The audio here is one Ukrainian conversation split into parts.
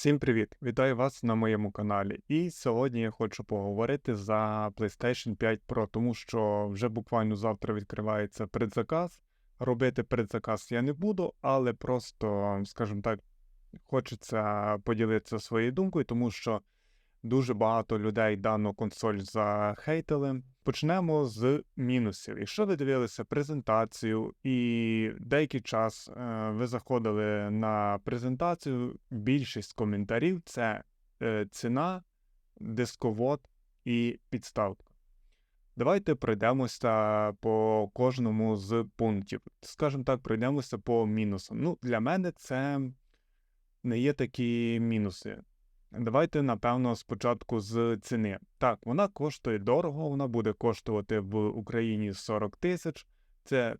Всім привіт! Вітаю вас на моєму каналі. І сьогодні я хочу поговорити за PlayStation 5 Pro, тому що вже буквально завтра відкривається предзаказ. Робити предзаказ я не буду, але просто, скажімо так, хочеться поділитися своєю думкою, тому що дуже багато людей дану консоль захейтили. Почнемо з мінусів. Якщо ви дивилися презентацію і деякий час е, ви заходили на презентацію, більшість коментарів це е, ціна, дисковод і підставка. Давайте пройдемося по кожному з пунктів. Скажімо так, пройдемося по мінусам. Ну, Для мене це не є такі мінуси. Давайте, напевно, спочатку з ціни. Так, вона коштує дорого, вона буде коштувати в Україні 40 тисяч. Це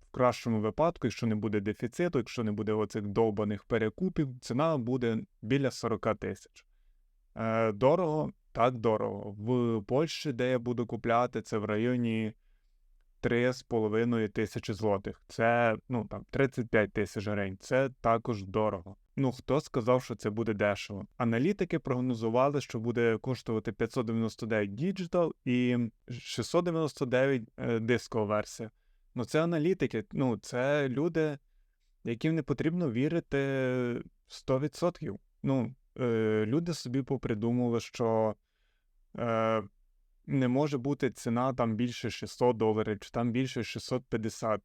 в кращому випадку, якщо не буде дефіциту, якщо не буде оцих довбаних перекупів, ціна буде біля 40 тисяч. Е, Дорого, так дорого. В Польщі, де я буду купляти, це в районі 3,5 тисячі злотих. Це ну, там, 35 тисяч гривень. Це також дорого. Ну, хто сказав, що це буде дешево? Аналітики прогнозували, що буде коштувати 599 Digital і 699 е, дискова версія. Ну, це аналітики, ну, це люди, яким не потрібно вірити 100%. Ну, е, люди собі попридумали, що е, не може бути ціна там більше 600 доларів, чи там більше 650.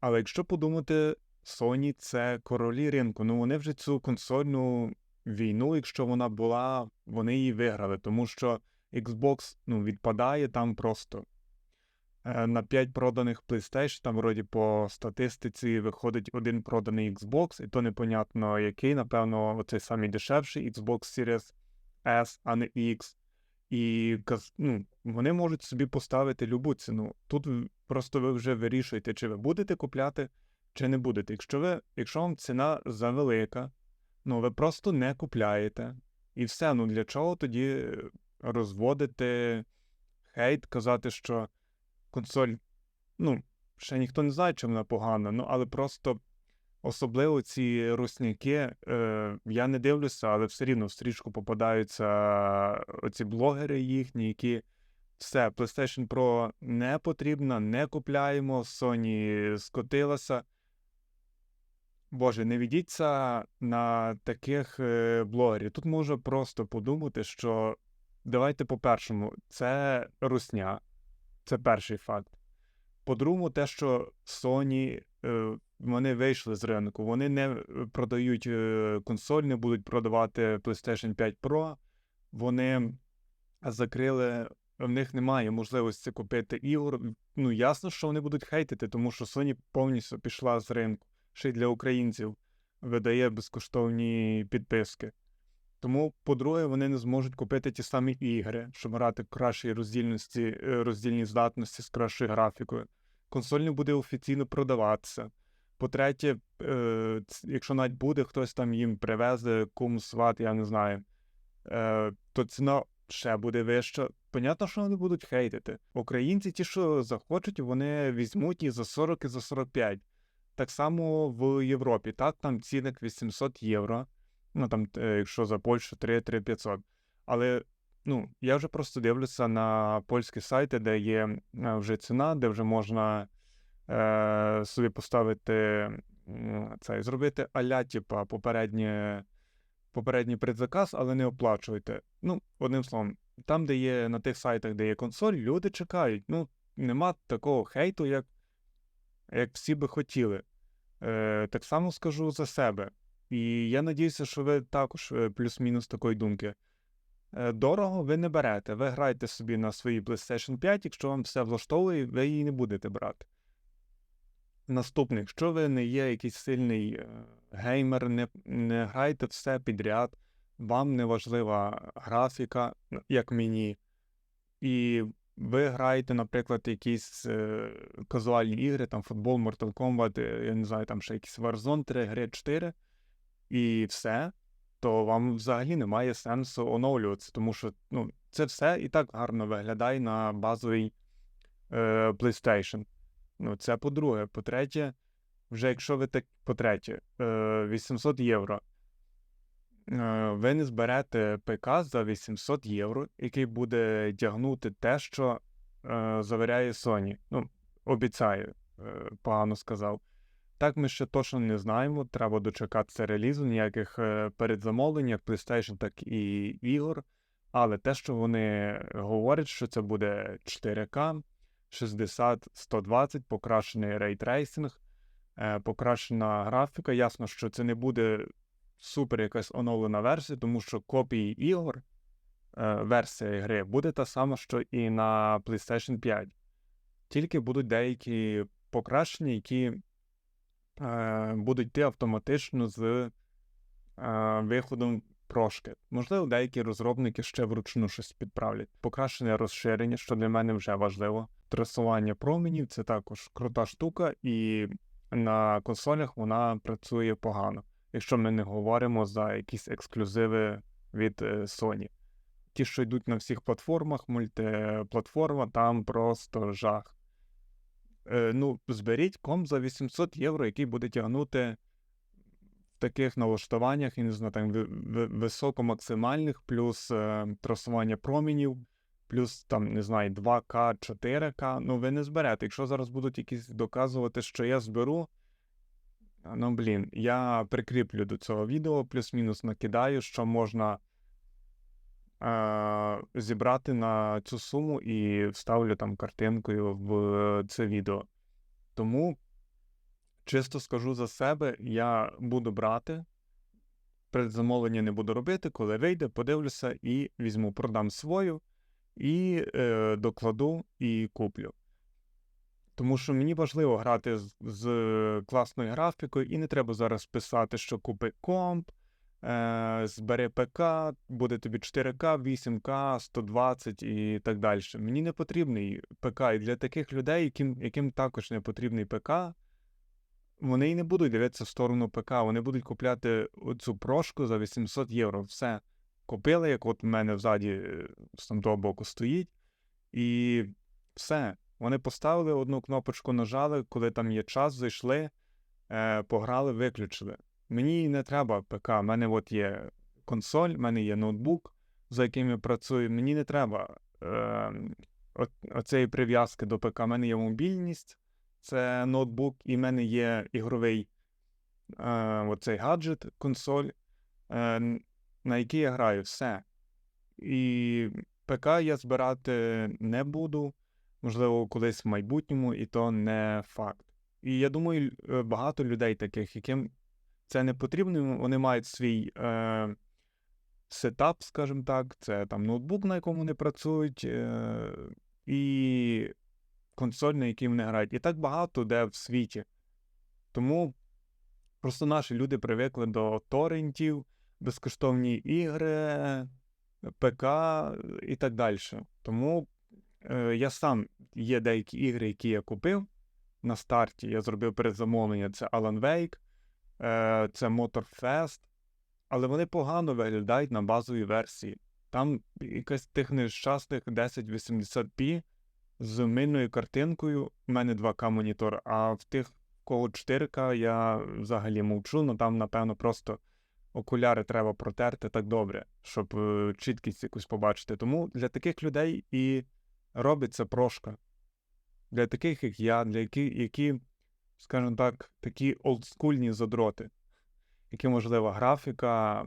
Але якщо подумати. Sony це королі ринку. Ну вони вже цю консольну війну, якщо вона була, вони її виграли, тому що Xbox ну, відпадає там просто. Е, на 5 проданих PlayStation, там вроді по статистиці виходить один проданий Xbox, і то непонятно який, напевно, оцей самий дешевший Xbox Series S, а не X. І ну, вони можуть собі поставити любу ціну. Тут просто ви вже вирішуєте, чи ви будете купляти чи не будете. Якщо ви, якщо вам ціна завелика, ну ви просто не купляєте. І все. Ну для чого тоді розводити хейт, казати, що консоль, ну, ще ніхто не знає, чи вона погана, ну але просто особливо ці русняки, е, я не дивлюся, але все рівно в стрічку попадаються оці блогери їхні, які. Все, PlayStation Pro не потрібна, не купляємо, Sony скотилася. Боже, не ведіться на таких е, блогерів. Тут можна просто подумати, що давайте по-першому, це русня, це перший факт. По-другому, те, що Sony е, вони вийшли з ринку, вони не е, продають консоль, не будуть продавати PlayStation 5 Pro, вони закрили, в них немає можливості купити ігор. Ну, ясно, що вони будуть хейтити, тому що Sony повністю пішла з ринку ще й для українців видає безкоштовні підписки. Тому, по-друге, вони не зможуть купити ті самі ігри, щоб грати в кращій роздільності, е, роздільній здатності з кращою графікою. Консоль не буде офіційно продаватися. По-третє, е, якщо навіть буде, хтось там їм привезе комусь сват, я не знаю, е, то ціна ще буде вища. Понятно, що вони будуть хейтити. Українці, ті, що захочуть, вони візьмуть і за 40, і за 45. Так само в Європі, так, там цінник 800 євро. Ну там, е, якщо за Польщу 3-500. Але ну, я вже просто дивлюся на польські сайти, де є вже ціна, де вже можна е, собі поставити це, зробити аля, типа, попереднє, попередній предзаказ, але не оплачуйте. Ну, одним словом, там, де є на тих сайтах, де є консоль, люди чекають. Ну, нема такого хейту, як як всі би хотіли. Е, Так само скажу за себе. І я надіюся, що ви також е, плюс-мінус такої думки. Е, Дорого ви не берете. Ви граєте собі на своїй PlayStation 5, якщо вам все влаштовує, ви її не будете брати. Наступне, якщо ви не є якийсь сильний е, геймер, не не грайте все підряд, вам не важлива графіка, як мені, і ви граєте, наприклад, якісь е, казуальні ігри, там футбол, Mortal Kombat, е, я не знаю, там ще якісь Warzone 3, гри 4, і все, то вам взагалі немає сенсу оновлюватися, тому що ну, це все і так гарно виглядає на базовий е, PlayStation. Ну, Це по-друге. По-третє, вже якщо ви так, по-третє, е, 800 євро. е, ви не зберете ПК за 800 євро, який буде тягнути те, що е, завіряє Sony. Ну, обіцяє, е, погано сказав. Так, ми ще точно не знаємо. Треба дочекатися релізу, ніяких е, передзамовлень, як PlayStation, так і ігор. Але те, що вони говорять, що це буде 4К, 60, 120, покращений рейтрейсинг, е, покращена графіка. Ясно, що це не буде супер якась оновлена версія, тому що копії ігор, е, версія гри буде та сама, що і на PlayStation 5. Тільки будуть деякі покращення, які е, будуть йти автоматично з е, виходом прошки. Можливо, деякі розробники ще вручну щось підправлять. Покращене розширення, що для мене вже важливо. Трасування променів це також крута штука, і на консолях вона працює погано, якщо ми не говоримо за якісь ексклюзиви від е, Sony. Ті, що йдуть на всіх платформах, мультиплатформа, там просто жах. Е, ну, зберіть ком за 800 євро, який буде тягнути в таких налаштуваннях, і не знаю, там ви- ви- високомаксимальних, плюс е, трасування промінів, плюс там, не знаю, 2К, 4К. Ну, ви не зберете. Якщо зараз будуть якісь доказувати, що я зберу. Ну, блін, я прикріплю до цього відео, плюс-мінус накидаю, що можна е, зібрати на цю суму і вставлю там картинкою в це відео. Тому, чисто скажу за себе, я буду брати. Предзамовлення не буду робити, коли вийде, подивлюся і візьму, продам свою і е, докладу і куплю. Тому що мені важливо грати з, з класною графікою, і не треба зараз писати, що купи комп, е, збери ПК, буде тобі 4К, 8К, 120 і так далі. Мені не потрібний ПК. І для таких людей, яким, яким також не потрібний ПК, вони і не будуть дивитися в сторону ПК, вони будуть купляти цю прошку за 800 євро. Все. Купили, як от в мене взаді е, з того боку стоїть, і все. Вони поставили одну кнопочку, нажали, коли там є час, зайшли, е, пограли, виключили. Мені не треба ПК. У мене от є консоль, в мене є ноутбук, за яким я працюю. Мені не треба е, оцеї прив'язки до ПК. У мене є мобільність, це ноутбук, і в мене є ігровий е, оцей гаджет, консоль, е, на який я граю все. І ПК я збирати не буду, можливо, колись в майбутньому, і то не факт. І я думаю, е, багато людей таких, яким це не потрібно, вони мають свій е, сетап, скажімо так, це там ноутбук, на якому вони працюють, е, і консоль, на якій вони грають. І так багато де в світі. Тому просто наші люди привикли до торрентів, безкоштовні ігри, ПК і так далі. Тому е, я сам є деякі ігри, які я купив на старті. Я зробив передзамовлення. Це Alan Wake, е, це Motorfest, але вони погано виглядають на базовій версії. Там якась тих нещасних 1080p з мильною картинкою. У мене 2К монітор, а в тих, в кого 4К, я взагалі мовчу, ну там, напевно, просто окуляри треба протерти так добре, щоб е, чіткість якусь побачити. Тому для таких людей і робиться прошка. Для таких, як я, для які, які скажімо так, такі олдскульні задроти, які, можливо, графіка,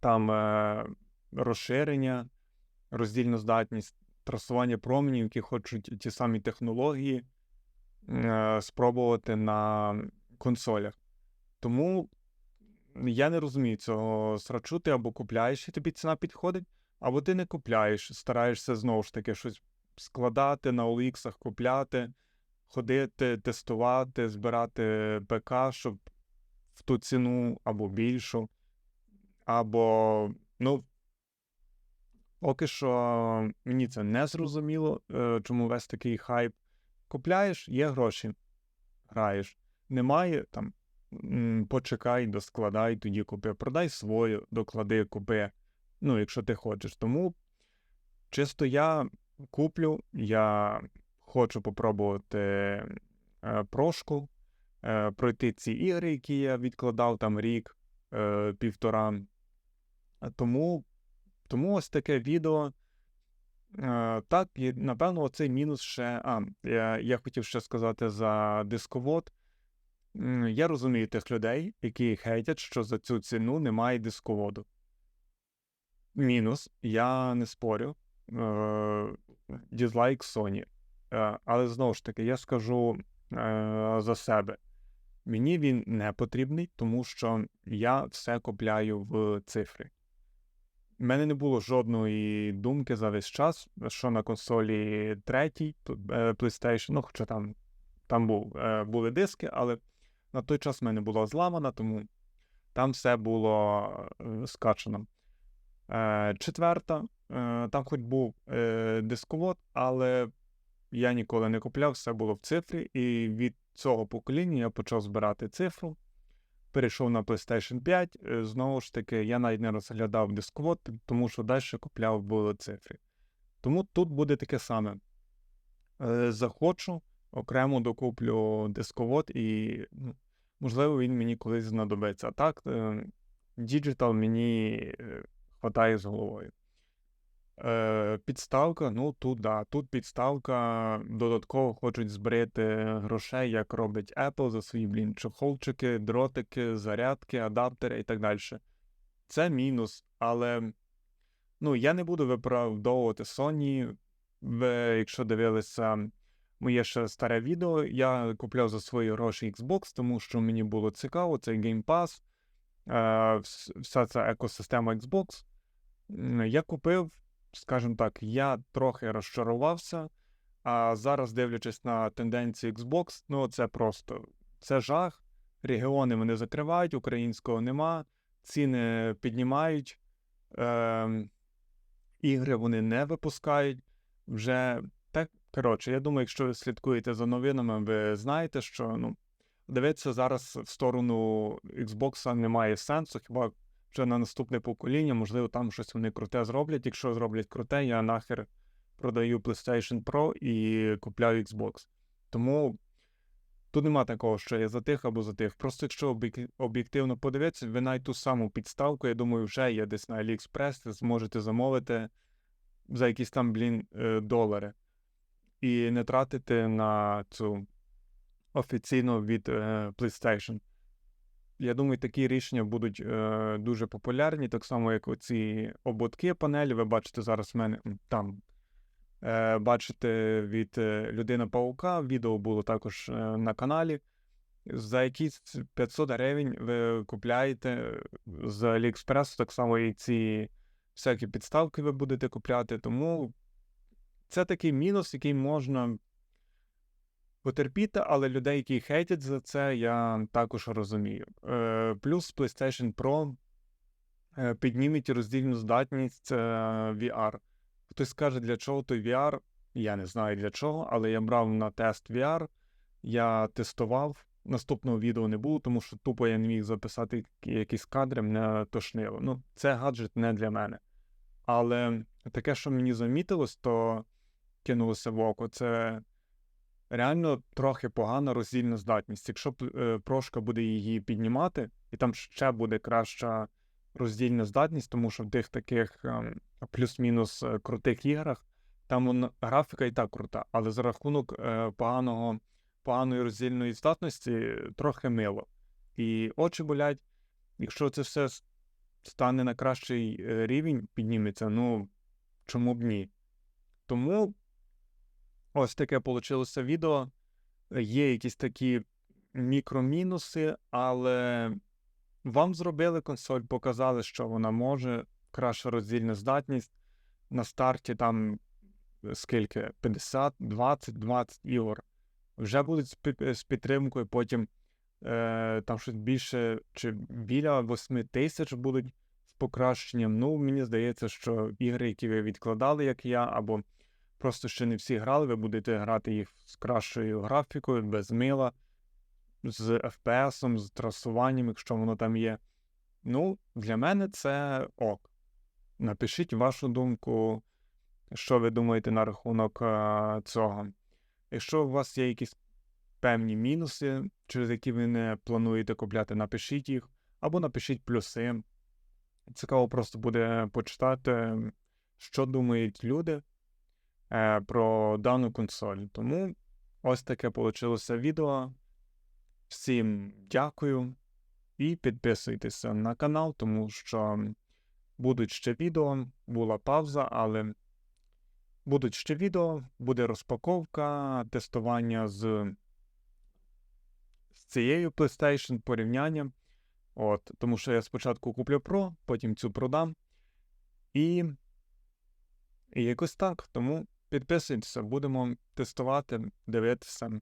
там е, розширення, роздільну здатність, трасування променів, які хочуть ті самі технології е, спробувати на консолях. Тому я не розумію цього срачу, ти або купляєш і тобі ціна підходить, або ти не купляєш, стараєшся знову ж таки щось складати на OLX, купляти, ходити, тестувати, збирати ПК, щоб в ту ціну або більшу, або, ну, поки що мені це не зрозуміло, е, чому весь такий хайп. Купляєш, є гроші, граєш. Немає там. Почекай, доскладай, тоді купи. Продай свою, доклади, купи. Ну, якщо ти хочеш. Тому чисто я куплю, я хочу попробувати е, прошку, е, пройти ці ігри, які я відкладав там рік, е, півтора. Тому, тому ось таке відео. Так, напевно, оцей мінус ще. А, я, я хотів ще сказати за дисковод. Я розумію тих людей, які хейтять, що за цю ціну немає дисководу. Мінус, я не спорю. Е, Дізлайк Sony. Е, Але знову ж таки, я скажу е, за себе. Мені він не потрібний, тому що я все купляю в цифри. У мене не було жодної думки за весь час, що на консолі третій е, PlayStation, ну, хоча там, там був, були диски, але на той час в мене була зламана, тому там все було е, скачано. Е, четверта, е, там хоч був дисковод, але я ніколи не купляв, все було в цифрі, і від цього покоління я почав збирати цифру. Перейшов на PlayStation 5. е, Знову ж таки, я навіть не розглядав дисковод, тому що далі купляв в цифрі. Тому тут буде таке саме. Захочу, окремо докуплю дисковод, і ну, можливо він мені колись знадобиться. А так, е, Digital мені е, хватає з головою. Е, Підставка, ну тут да, тут підставка додатково хочуть збрити грошей, як робить Apple за свої, блін, чохолчики, дротики, зарядки, адаптери і так далі. Це мінус, але ну, я не буду виправдовувати Sony. Ви, якщо дивилися моє ще старе відео, я купляв за свої гроші Xbox, тому що мені було цікаво, цей Game Pass, е, вся ця екосистема Xbox. Я купив, скажімо так, я трохи розчарувався, а зараз, дивлячись на тенденції Xbox, ну це просто це жах. Регіони вони закривають, українського нема, ціни піднімають, е, ігри вони не випускають. Вже коротше, я думаю, якщо ви слідкуєте за новинами, ви знаєте, що ну, дивитися зараз в сторону Xbox немає сенсу, хіба вже на наступне покоління, можливо, там щось вони круте зроблять. Якщо зроблять круте, я нахер продаю PlayStation Pro і купляю Xbox. Тому тут нема такого, що я за тих або за тих. Просто якщо об'єк- об'єктивно подивитися, ви навіть ту саму підставку, я думаю, вже є десь на AliExpress, зможете замовити за якісь там, блін, е, долари. І не тратити на цю офіційно від е, PlayStation. Я думаю, такі рішення будуть е, дуже популярні, так само, як оці ободки панелі. Ви бачите зараз в мене там. Е, бачите від е, Людина Паука. Відео було також е, на каналі. За якісь 500 гривень ви купляєте з AliExpress, так само і ці всякі підставки ви будете купляти. Тому це такий мінус, який можна потерпіти, але людей, які хейтять за це, я також розумію. Е, плюс PlayStation Pro е, підніметь роздільну здатність е, VR. Хтось скаже, для чого той VR. Я не знаю для чого, але я брав на тест VR, я тестував. Наступного відео не було, тому що тупо я не міг записати якісь кадри, мене тошнило. Ну, це гаджет не для мене. Але таке, що мені замітилось, то кинулося в око, це реально трохи погана роздільна здатність. Якщо е, прошка буде її піднімати, і там ще буде краща роздільна здатність, тому що в тих таких ем, плюс-мінус е, крутих іграх там вон, графіка і так крута, але за рахунок е, поганого, поганої роздільної здатності трохи мило. І очі болять. Якщо це все стане на кращий рівень, підніметься, ну чому б ні? Тому ось таке вийшло відео. Є якісь такі мікромінуси, але вам зробили консоль, показали, що вона може, краща роздільна здатність. На старті там е, скільки? 50, 20, 20 ігор. Вже будуть з, підтримкою, потім е, там щось більше чи біля 8 тисяч будуть з покращенням. Ну, мені здається, що ігри, які ви відкладали, як я, або просто ще не всі грали, ви будете грати їх з кращою графікою, без мила, з FPS, з трасуванням, якщо воно там є. Ну, для мене це ок. Напишіть вашу думку, що ви думаєте на рахунок е, цього. Якщо у вас є якісь певні мінуси, через які ви не плануєте купляти, напишіть їх, або напишіть плюси. Цікаво просто буде почитати, що думають люди про дану консоль. Тому ось таке вийшло відео. Всім дякую і підписуйтеся на канал, тому що будуть ще відео, була пауза, але будуть ще відео, буде розпаковка, тестування з, з цією PlayStation, порівняння. От, тому що я спочатку куплю Pro, потім цю продам. І, і якось так. Тому підписуйтеся, будемо тестувати, дивитися.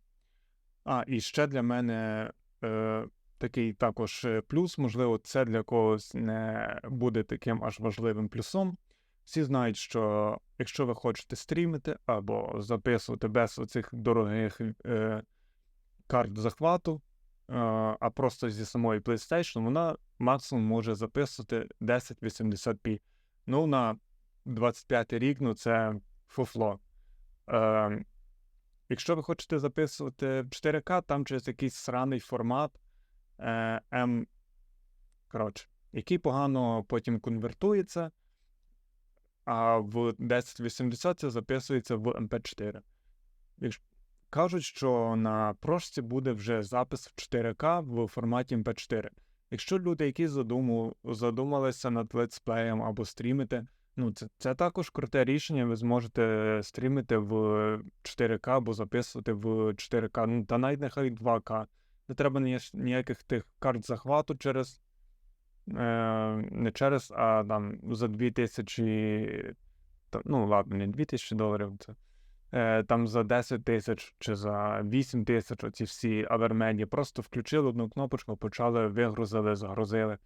А, і ще для мене е, такий також е, плюс, можливо, це для когось не буде таким аж важливим плюсом. Всі знають, що якщо ви хочете стрімити або записувати без оцих дорогих е, карт захвату, е, а просто зі самої PlayStation, вона максимум може записувати 1080p. Ну, на 25 рік, ну це фуфло. Е, якщо ви хочете записувати в 4К, там через якийсь сраний формат е, M, коротше, який погано потім конвертується, а в 1080 це записується в MP4. Якщо, кажуть, що на прошці буде вже запис в 4К в форматі MP4. Якщо люди, які задуму, задумалися над летсплеєм або стрімити, ну це, це також круте рішення. Ви зможете стрімити в 4К або записувати в 4К, ну та навіть нехай 2К. Не треба ніяких тих карт захвату через. Е, не через, а там за 2000. Та, ну, ладно, не 2000 доларів. Це, е, там за 10 тисяч чи за 8 тисяч оці всі авермеді. Просто включили одну кнопочку, почали, вигрузили, загрузили.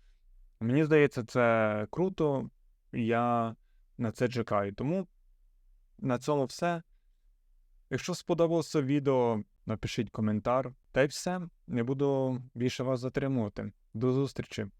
Мені здається, це круто. Я на це чекаю. Тому на цьому все. Якщо сподобалося відео, напишіть коментар. Та й все. Не буду більше вас затримувати. До зустрічі!